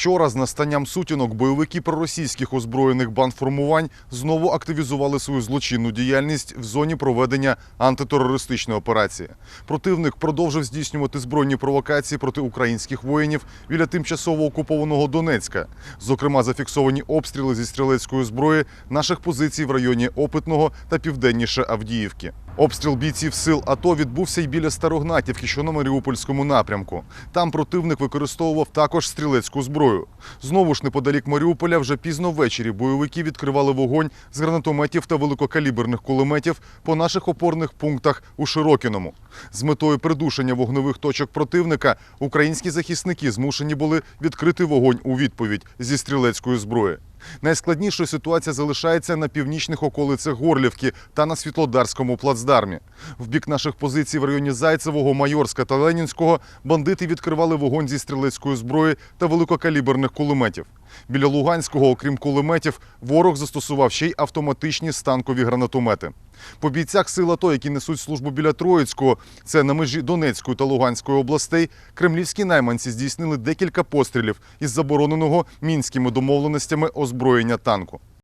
Вчора з настанням сутінок бойовики проросійських озброєних бандформувань знову активізували свою злочинну діяльність в зоні проведення антитерористичної операції. Противник продовжив здійснювати збройні провокації проти українських воїнів біля тимчасово окупованого Донецька. Зокрема, зафіксовані обстріли зі стрілецької зброї наших позицій в районі Опитного та південніше Авдіївки. Обстріл бійців сил АТО відбувся й біля Старогнатівки, що на Маріупольському напрямку. Там противник використовував також стрілецьку зброю. Знову ж неподалік Маріуполя вже пізно ввечері бойовики відкривали вогонь з гранатометів та великокаліберних кулеметів по наших опорних пунктах у Широкіному. З метою придушення вогневих точок противника українські захисники змушені були відкрити вогонь у відповідь зі стрілецької зброї. Найскладнішою ситуація залишається на північних околицях Горлівки та на Світлодарському плацдармі. В бік наших позицій в районі Зайцевого, Майорська та Ленінського бандити відкривали вогонь зі стрілецької зброї та великокаліберних кулеметів. Біля Луганського, окрім кулеметів, ворог застосував ще й автоматичні станкові гранатомети. По бійцях сил АТО, які несуть службу біля Троїцького, це на межі Донецької та Луганської областей, кремлівські найманці здійснили декілька пострілів із забороненого мінськими домовленостями озброєння танку.